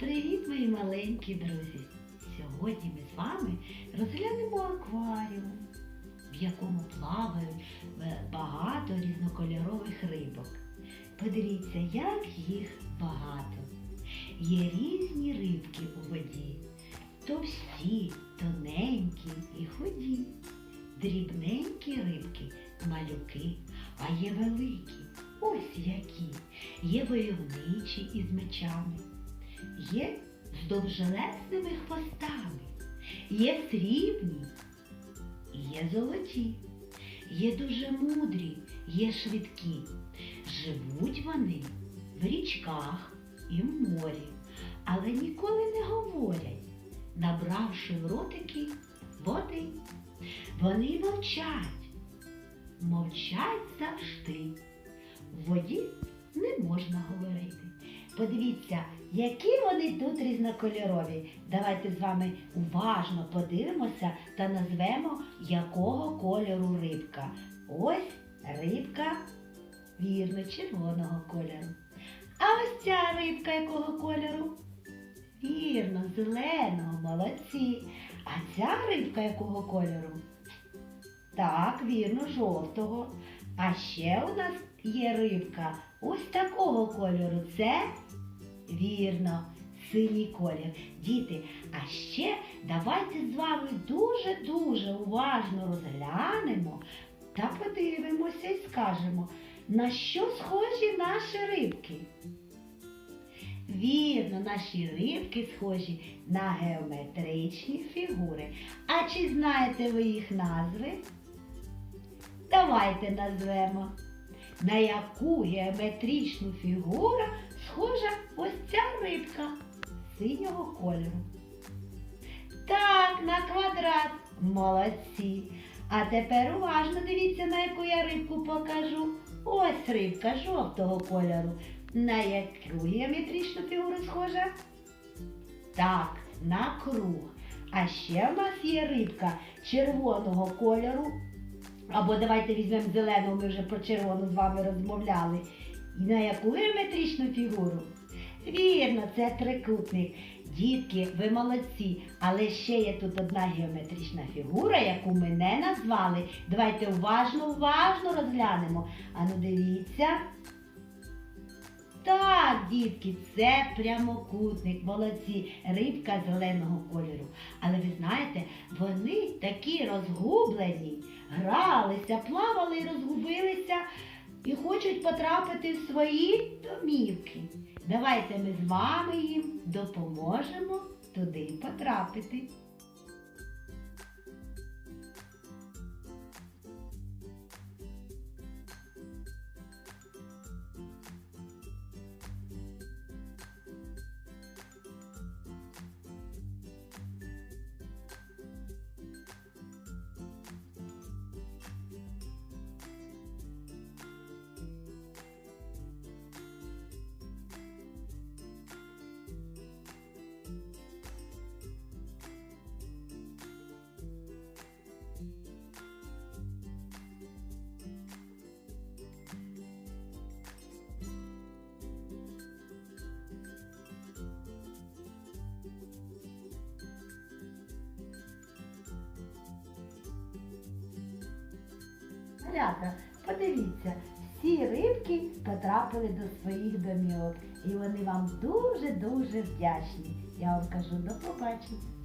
Привіт, мої маленькі друзі! Сьогодні ми з вами розглянемо акваріум, в якому плавають е, багато різнокольорових рибок. Подивіться, як їх багато. Є різні рибки у воді, товсті, тоненькі і худі. Дрібненькі рибки, малюки, а є великі, ось які. Є войовничі із мечами, є з довжелезними хвостами, є срібні, є золоті, є дуже мудрі, є швидкі. Живуть вони в річках і в морі, але ніколи не говорять, набравши в ротики води. Вони мовчать, мовчать завжди. В воді не можна говорити. Подивіться, які вони тут різнокольорові. Давайте з вами уважно подивимося та назвемо, якого кольору рибка. Ось рибка, вірно, червоного кольору. А ось ця рибка якого кольору? Вірно, зеленого, молодці. А ця рибка якого кольору? Так, вірно, жовтого. А ще у нас є рибка ось такого кольору. Це вірно, синій колір. Діти, а ще давайте з вами дуже-дуже уважно розглянемо та подивимося і скажемо, на що схожі наші рибки. Вірно, наші рибки схожі на геометричні фігури. А чи знаєте ви їх назви? Давайте назвемо. На яку геометричну фігуру схожа ось ця рибка синього кольору? Так, на квадрат. Молодці. А тепер уважно дивіться, на яку я рибку покажу. Ось рибка жовтого кольору. На яку геометричну фігуру схожа? Так, на круг. А ще в нас є рибка червоного кольору. Або давайте візьмемо зелену, ми вже про червону з вами розмовляли. І на яку геометричну фігуру? Вірно, це трикутник. Дітки, ви молодці, але ще є тут одна геометрична фігура, яку ми не назвали. Давайте уважно, уважно розглянемо. Ану, дивіться. Так, дітки, це прямокутник, молодці, рибка зеленого кольору. Але ви знаєте, вони такі розгублені, гралися, плавали і розгубилися і хочуть потрапити в свої домівки. Давайте ми з вами їм допоможемо туди потрапити. Малята, подивіться, всі рибки потрапили до своїх домівок, і вони вам дуже-дуже вдячні. Я вам кажу до побачення.